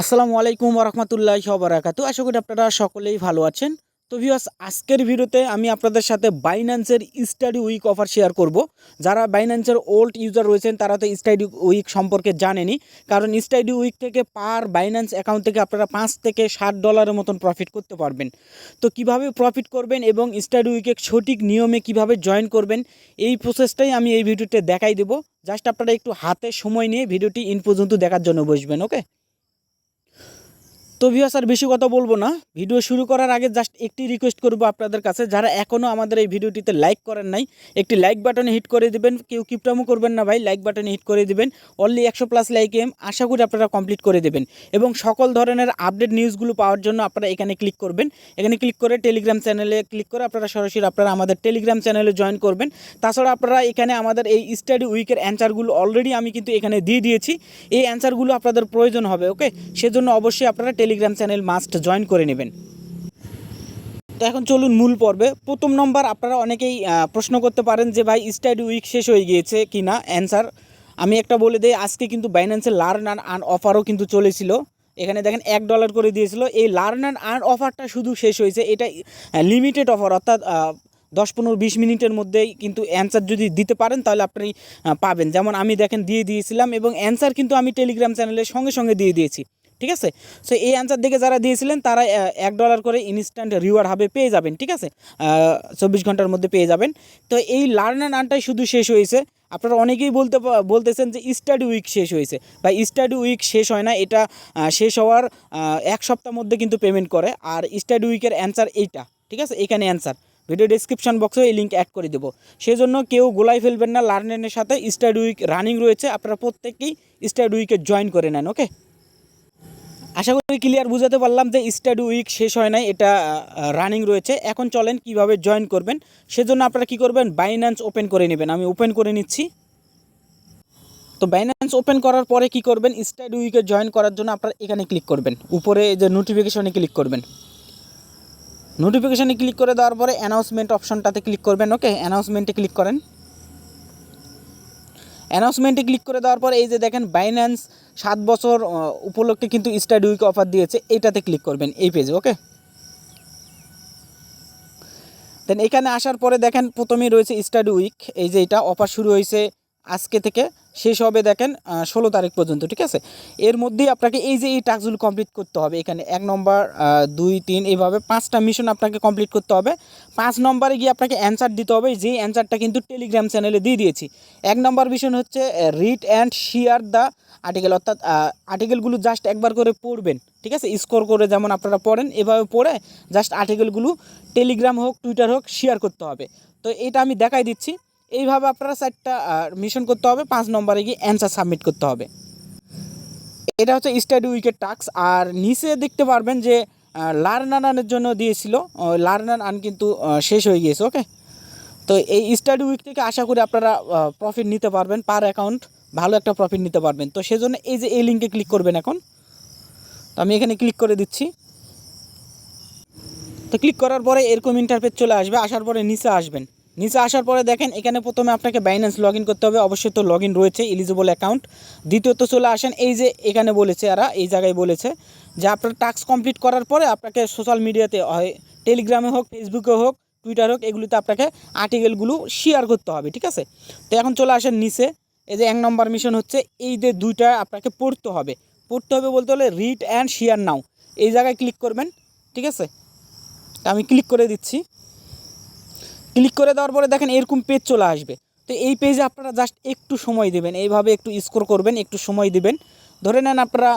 আসসালামু আলাইকুম রহমতুল্লাহ বারাকাতু আশা করি আপনারা সকলেই ভালো আছেন। তো ভিউয়ার্স আজকের ভিডিওতে আমি আপনাদের সাথে বাইন্যান্সের স্টাডি উইক অফার শেয়ার করব। যারা বাইন্যান্সের ওল্ড ইউজার রয়েছেন, তারা তো স্টাডি উইক সম্পর্কে জানেনি কারণ স্টাডি উইক থেকে পার বাইন্যান্স অ্যাকাউন্ট থেকে আপনারা পাঁচ থেকে ষাট ডলারের মতন প্রফিট করতে পারবেন। তো কীভাবে প্রফিট করবেন এবং স্টাডি উইকে সঠিক নিয়মে কীভাবে জয়েন করবেন, এই প্রসেসটাই আমি এই ভিডিওতে দেখাই দেবো। জাস্ট আপনারা একটু হাতে সময় নিয়ে ভিডিওটি ইন পর্যন্ত দেখার জন্য বসবেন ওকে তো ভিউয়ার্স আর বেশি কথা বলব না। ভিডিও শুরু করার আগে জাস্ট একটি রিকোয়েস্ট করব আপনাদের কাছে। যারা এখনও আমাদের এই ভিডিওটিতে লাইক করেন নাই, একটি লাইক বাটনে হিট করে দিবেন। কেউ কিপটামো করবেন না ভাই লাইক বাটনে হিট করে দিবেন। অনলি একশো প্লাস লাইক এম আশা করি আপনারা কমপ্লিট করে দেবেন। এবং সকল ধরনের আপডেট নিউজগুলো পাওয়ার জন্য আপনারা এখানে ক্লিক করবেন। এখানে ক্লিক করে টেলিগ্রাম চ্যানেলে ক্লিক করে আপনারা সরাসরি আপনারা আমাদের টেলিগ্রাম চ্যানেলে জয়েন করবেন। তাছাড়া আপনারা এখানে আমাদের এই স্টাডি উইকের অ্যান্সারগুলো অলরেডি আমি কিন্তু এখানে দিয়ে দিয়েছি। এই অ্যান্সারগুলো আপনাদের প্রয়োজন হবে ওকে সেজন্য অবশ্যই আপনারা টেলিগ্রাম চ্যানেল মাস্ট জয়েন করে নেবেন। তো এখন চলুন মূল পর্বে। প্রথম নম্বর, আপনারা অনেকেই প্রশ্ন করতে পারেন যে, ভাই, স্টাডি উইক শেষ হয়ে গিয়েছে কি না অ্যান্সার আমি একটা বলে দিই, আজকে কিন্তু বাইন্যান্সের লার্ন অ্যান্ড আর্ন অফারও কিন্তু চলেছিল। এখানে দেখেন, এক ডলার করে দিয়েছিল। এই লার্ন অ্যান্ড আর্ন অফারটা শুধু শেষ হয়েছে। এটা লিমিটেড অফার অর্থাৎ দশ, পনেরো, বিশ মিনিটের মধ্যেই কিন্তু অ্যান্সার যদি দিতে পারেন, তাহলে আপনি পাবেন। যেমন আমি দেখেন, দিয়ে দিয়েছিলাম এবং অ্যান্সার কিন্তু আমি টেলিগ্রাম চ্যানেলের সঙ্গে সঙ্গে দিয়ে দিয়েছি। ঠিক আছে? সো এই অ্যান্সার দেখে যারা দিয়েছিলেন, তারা এক ডলার করে ইনস্ট্যান্ট রিওয়ার্ড হবে পেয়ে যাবেন, ঠিক আছে? চব্বিশ ঘণ্টার মধ্যে পেয়ে যাবেন। তো এই লার্ন অ্যান্ড আর্নটাই শুধু শেষ হয়েছে। আপনারা অনেকেই বলতে বলতেছেন যে স্টাডি উইক শেষ হয়েছে। বা স্টাডি উইক শেষ হয় না, এটা শেষ হওয়ার এক সপ্তাহ মধ্যে কিন্তু পেমেন্ট করে। আর স্টাডি উইকের অ্যান্সার এইটা, ঠিক আছে? এখানে অ্যান্সার ভিডিও ডিসক্রিপশন বক্সে এই লিঙ্ক অ্যাড করে দেবো। সেই জন্য কেউ গোলাই ফেলবেন না লার্নের সাথে স্টাডি উইক রানিং রয়েছে। আপনারা প্রত্যেকেই স্টাডি উইকে জয়েন করে নেন ওকে আশা করি ক্লিয়ার বুঝাতে পারলাম যে স্টাডি উইক শেষ হয় নাই, এটা রানিং রয়েছে। এখন চলেন কীভাবে জয়েন করবেন। সেজন্য আপনারা কি করবেন? বাইন্যান্স ওপেন করে নেবেন। আমি ওপেন করে নিচ্ছি। তো বাইন্যান্স ওপেন করার পরে কি করবেন? স্টাডি উইকে জয়েন করার জন্য আপনারা এখানে ক্লিক করবেন। উপরে যে নোটিফিকেশনে ক্লিক করবেন। নোটিফিকেশানে ক্লিক করে দেওয়ার পরে অ্যানাউন্সমেন্ট অপশনটাতে ক্লিক করবেন ওকে অ্যানাউন্সমেন্টে ক্লিক করেন। অ্যানাউন্সমেন্টে ক্লিক করে দেওয়ার পর এই যে দেখেন বাইন্যান্স সাত বছর উপলক্ষে কিন্তু স্টাডি উইক অফার দিয়েছে এটাতে ক্লিক করবেন, এই পেজে ওকে দেন এখানে আসার পরে দেখেন, প্রথমেই রয়েছে স্টাডি উইক এই যে এটা অফার শুরু হয়েছে আজকে থেকে শেষ হবে দেখেন ষোলো তারিখ পর্যন্ত, ঠিক আছে? এর মধ্যেই আপনাকে এই যে এই টাস্কগুলো কমপ্লিট করতে হবে, এখানে এক নম্বর দুই, তিন, এইভাবে পাঁচটা মিশন আপনাকে কমপ্লিট করতে হবে। পাঁচ নম্বরে গিয়ে আপনাকে অ্যান্সার দিতে হবে, যেই অ্যান্সারটা কিন্তু টেলিগ্রাম চ্যানেলে দিয়ে দিয়েছি। এক নম্বর মিশন হচ্ছে read and share the article অর্থাৎ আর্টিকেলগুলো জাস্ট একবার করে পড়বেন, ঠিক আছে? স্কোর করে যেমন আপনারা পড়েন, এভাবে পড়ে জাস্ট আর্টিকেলগুলো টেলিগ্রাম হোক টুইটার হোক শেয়ার করতে হবে। তো এটা আমি দেখাই দিচ্ছি। এইভাবে আপনারা চারটা মিশন করতে হবে, পাঁচ নম্বরে গিয়ে অ্যান্সার সাবমিট করতে হবে। এটা হচ্ছে স্টাডি উইকের টাস্ক আর নিচে দেখতে পারবেন যে লার্ন আনের জন্য দিয়েছিল লার্ন আন কিন্তু শেষ হয়ে গিয়েছে ওকে তো এই স্টাডি উইক থেকে আশা করি আপনারা প্রফিট নিতে পারবেন পার অ্যাকাউন্ট ভালো একটা প্রফিট নিতে পারবেন। তো সেজন্য এই যে এই লিঙ্কে ক্লিক করবেন এখন। তো আমি এখানে ক্লিক করে দিচ্ছি। তো ক্লিক করার পরে এরকম ইন্টারফেস চলে আসবে, আসার পরে নিচে আসবেন। নিচে আসার পরে দেখেন, এখানে প্রথমে আপনাকে বাইন্যান্স লগ করতে হবে। অবশ্যই তো লগ রয়েছে এলিজিবল অ্যাকাউন্ট দ্বিতীয়ত চলে আসেন, এই যে এখানে বলেছে এরা, এই জায়গায় বলেছে যে আপনার টাস্ক কমপ্লিট করার পরে আপনাকে সোশ্যাল মিডিয়াতে হয় টেলিগ্রামে হোক ফেসবুকে হোক টুইটার হোক, এগুলিতে আপনাকে আর্টিকেলগুলো শেয়ার করতে হবে, ঠিক আছে? তো এখন চলে আসেন নিচে, এই যে এক নম্বর মিশন হচ্ছে, এই যে দুইটা আপনাকে পড়তে হবে। পড়তে হবে বলতে হলে রিড অ্যান্ড শেয়ার নাও এই জায়গায় ক্লিক করবেন, ঠিক আছে? আমি ক্লিক করে দিচ্ছি। ক্লিক করে দেওয়ার পরে দেখেন এরকম পেজ চলে আসবে। তো এই পেজে আপনারা জাস্ট একটু সময় দেবেন। এইভাবে একটু স্কোর করবেন, একটু সময় দেবেন। ধরে নেন আপনারা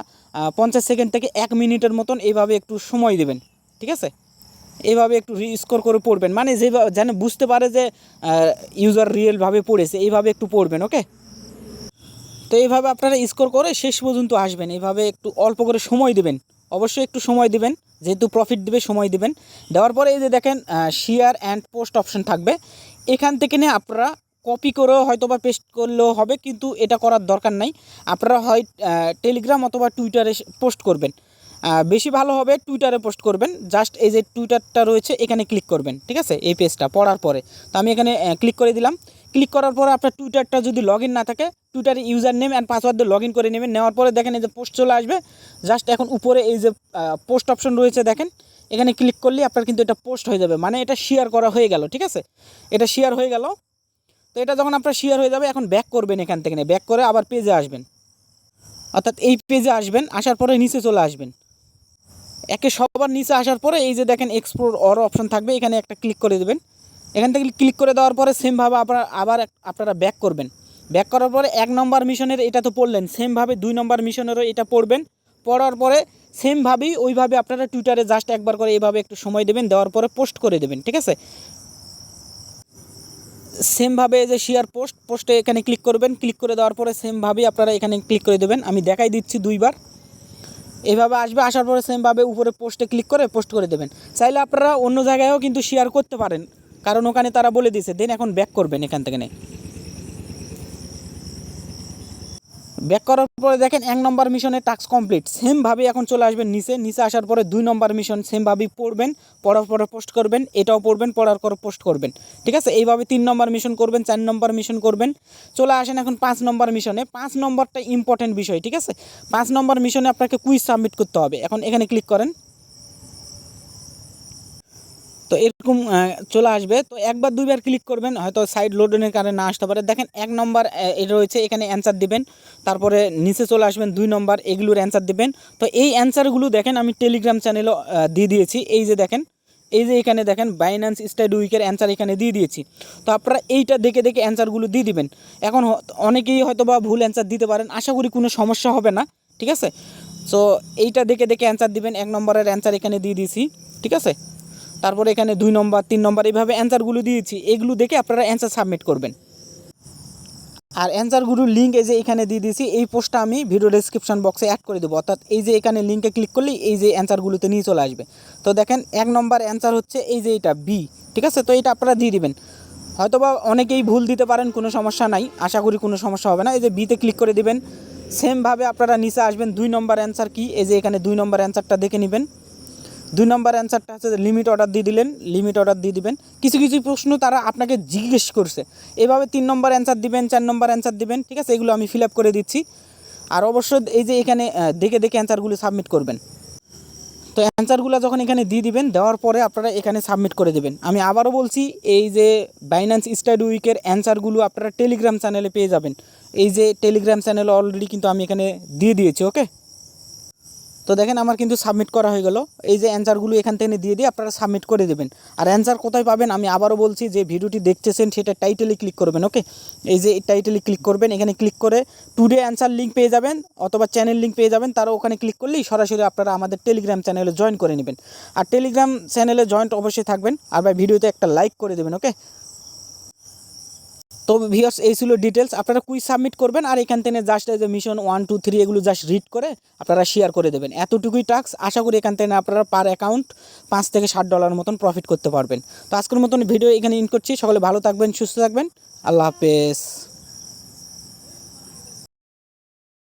পঞ্চাশ সেকেন্ড থেকে এক মিনিটের মতন এইভাবে একটু সময় দেবেন। ঠিক আছে? এইভাবে একটু স্কোর করে পড়বেন। মানে যেভাবে যেন বুঝতে পারে যে ইউজার রিয়েলভাবে পড়েছে, এইভাবে একটু পড়বেন ওকে তো এইভাবে আপনারা স্কোর করে শেষ পর্যন্ত আসবেন। এইভাবে একটু অল্প করে সময় দেবেন। অবশ্যই একটু সময় দিবেন, যেহেতু প্রফিট দেবে, সময় দিবেন। দেওয়ার পরে এই যে দেখেন শেয়ার অ্যান্ড পোস্ট অপশন থাকবে। এখান থেকে নিয়ে আপনারা কপি করেও হয়তো বা পেস্ট করলেও হবে, কিন্তু এটা করার দরকার নাই। আপনারা হয় টেলিগ্রাম অথবা টুইটারে পোস্ট করবেন। বেশি ভালো হবে টুইটারে পোস্ট করবেন। জাস্ট এই যে টুইটারটা রয়েছে, এখানে ক্লিক করবেন। ঠিক আছে? এই পেজটা পড়ার পরে। তো আমি এখানে ক্লিক করে দিলাম। ক্লিক করার পরে আপনার টুইটারটা যদি লগ না থাকে, টুইটারে ইউজার নেম অ্যান্ড পাসওয়ার্ড দিয়ে লগ করে নেবেন। নেওয়ার পরে দেখেন এই যে পোস্ট চলে আসবে। জাস্ট এখন উপরে এই যে পোস্ট অপশন রয়েছে দেখেন, এখানে ক্লিক করলে আপনার কিন্তু এটা পোস্ট হয়ে যাবে। মানে এটা শেয়ার করা হয়ে গেল, ঠিক আছে? এটা শেয়ার হয়ে গেল। তো এটা যখন আপনার শেয়ার হয়ে যাবে, এখন ব্যাক করবেন এখান থেকে ব্যাক করে আবার পেজে আসবেন। অর্থাৎ এই পেজে আসবেন, আসার পরে নিচে চলে আসবেন। একে সবার নিচে আসার পরে এই যে দেখেন এক্সপ্লোর অর অপশন থাকবে, এখানে একটা ক্লিক করে দেবেন। এখান থেকে ক্লিক করে দেওয়ার পরে সেমভাবে আপনার আবার আপনারা ব্যাক করবেন। ব্যাক করার পরে এক নম্বর মিশনের এটা তো পড়লেন সেমভাবে দুই নম্বর মিশনেরও এটা পড়বেন। পড়ার পরে সেমভাবেই ওইভাবে আপনারা টুইটারে জাস্ট একবার করে এইভাবে একটু সময় দেবেন, দেওয়ার পরে পোস্ট করে দেবেন, ঠিক আছে? সেমভাবে যে শেয়ার পোস্ট পোস্টে এখানে ক্লিক করবেন ক্লিক করে দেওয়ার পরে সেমভাবেই আপনারা এখানে ক্লিক করে দেবেন। আমি দেখাই দিচ্ছি দুইবার। এইভাবে আসবে, আসার পরে সেমভাবে উপরে পোস্টে ক্লিক করে পোস্ট করে দেবেন। চাইলে আপনারা অন্য জায়গায়ও কিন্তু শেয়ার করতে পারেন। কারণ ওখানে তারা বলে দিয়েছে, দেন এখন ব্যাক করবেন এখান থেকে ব্যাক করার পরে দেখেন এক নম্বর মিশনে টাস্ক কমপ্লিট সেমভাবে এখন চলে আসবেন নিচে। নিচে আসার পরে দুই নম্বর মিশন সেমভাবেই পড়বেন, পড়ার পরে পোস্ট করবেন, এটাও পড়বেন, পড়ার পরে পোস্ট করবেন। ঠিক আছে? এইভাবে তিন নম্বর মিশন করবেন, চার নম্বর মিশন করবেন। চলে আসেন এখন পাঁচ নম্বর মিশনে পাঁচ নম্বরটা ইম্পর্টেন্ট বিষয়, ঠিক আছে? পাঁচ নম্বর মিশনে আপনাকে কুইজ সাবমিট করতে হবে। এখন এখানে ক্লিক করেন। তো এরকম চলে আসবে। তো একবার, দুইবার ক্লিক করবেন, হয়তো সাইড লোডনের কারণে না আসতে পারে। দেখেন, এক নম্বর এটা রয়েছে, এখানে অ্যান্সার দিবেন। তারপরে নিচে চলে আসবেন, দুই নম্বর এগুলোর অ্যান্সার দিবেন। তো এই অ্যান্সারগুলো দেখেন, আমি টেলিগ্রাম চ্যানেলও দিয়ে দিয়েছি। এই যে দেখেন, এই যে এখানে দেখেন বাইন্যান্স স্টাডি উইকের অ্যান্সার এখানে দিয়ে দিয়েছি। তো আপনারা এইটা দেখে দেখে অ্যান্সারগুলো দিয়ে দিবেন। এখন অনেকেই হয়তো বা ভুল অ্যান্সার দিতে পারেন। আশা করি কোনো সমস্যা হবে না, ঠিক আছে? সো এইটা দেখে দেখে অ্যান্সার দিবেন। এক নম্বরের অ্যান্সার এখানে দিয়ে দিয়েছি, ঠিক আছে? তারপরে এখানে দুই নম্বর, তিন নম্বর এইভাবে অ্যান্সারগুলো দিয়েছি। এগুলো দেখে আপনারা অ্যান্সার সাবমিট করবেন। আর অ্যান্সারগুলোর লিঙ্ক এই যে এখানে দিয়ে দিয়েছি, এই পোস্টটা আমি ভিডিও ডেসক্রিপশন বক্সে অ্যাড করে দেবো। অর্থাৎ এই যে এখানে লিঙ্কে ক্লিক করলেই এই যে অ্যান্সারগুলোতে নিয়ে চলে আসবে। তো দেখেন, এক নম্বর অ্যান্সার হচ্ছে এই যে এটা বি ঠিক আছে? তো এটা আপনারা দিয়ে দিবেন। হয়তোবা অনেকেই ভুল দিতে পারেন, কোনো সমস্যা নাই। আশা করি কোনো সমস্যা হবে না। এই যে বিতে ক্লিক করে দেবেন। সেমভাবে আপনারা নিচে আসবেন, দুই নম্বর অ্যান্সার কি? এই যে এখানে দুই নম্বর অ্যান্সারটা দেখে নেবেন। দুই নম্বর অ্যান্সারটা হচ্ছে লিমিট অর্ডার দিয়ে দিলেন লিমিট অর্ডার দিয়ে দিবেন। কিছু কিছু প্রশ্ন তারা আপনাকে জিজ্ঞেস করছে। এভাবে তিন নম্বর অ্যান্সার দিবেন, চার নম্বর অ্যান্সার দিবেন, ঠিক আছে? এগুলো আমি ফিল আপ করে দিচ্ছি। আর অবশ্যই এই যে এখানে দেখে দেখে অ্যান্সারগুলো সাবমিট করবেন। তো অ্যান্সারগুলো যখন এখানে দিয়ে দিবেন, দেওয়ার পরে আপনারা এখানে সাবমিট করে দেবেন। আমি আবারও বলছি, এই যে বাইন্যান্স স্টাডি উইকের অ্যান্সারগুলো আপনারা টেলিগ্রাম চ্যানেলে পেয়ে যাবেন। এই যে টেলিগ্রাম চ্যানেল অলরেডি কিন্তু আমি এখানে দিয়ে দিয়েছি ওকে তো দেখেন আমার কিন্তু সাবমিট করা হয়ে গেল। এই যে অ্যান্সারগুলো এখান থেকে দিয়ে দিয়ে আপনারা সাবমিট করে দেবেন। আর অ্যান্সার কোথায় পাবেন আমি আবারও বলছি যে ভিডিওটি দেখতেছেন, সেটা টাইটেলে ক্লিক করবেন ওকে এই যে টাইটেলে ক্লিক করবেন, এখানে ক্লিক করে টুডে অ্যান্সার লিঙ্ক পেয়ে যাবেন অথবা চ্যানেল লিঙ্ক পেয়ে যাবেন তারা ওখানে ক্লিক করলেই সরাসরি আপনারা আমাদের টেলিগ্রাম চ্যানেলে জয়েন করে নেবেন। আর টেলিগ্রাম চ্যানেলে জয়েন্ট অবশ্যই থাকবেন। আর ভাই, ভিডিওতে একটা লাইক করে দেবেন ওকে তো ভিওস এই ছিল ডিটেলস আপনারা কুইজ সাবমিট করবেন আর এখান থেকে জাস্ট যে মিশন ওয়ান টু থ্রি এগুলো জাস্ট রিড করে আপনারা শেয়ার করে দেবেন। এতটুকুই টাস্ক, আশা করি এখান থেকে আপনারা পার অ্যাকাউন্ট পাঁচ থেকে ষাট ডলার মতন প্রফিট করতে পারবেন। তো আজকের মতন ভিডিও এখানে ইন করছি। সকলে ভালো থাকবেন, সুস্থ থাকবেন। আল্লাহ হাফেজ।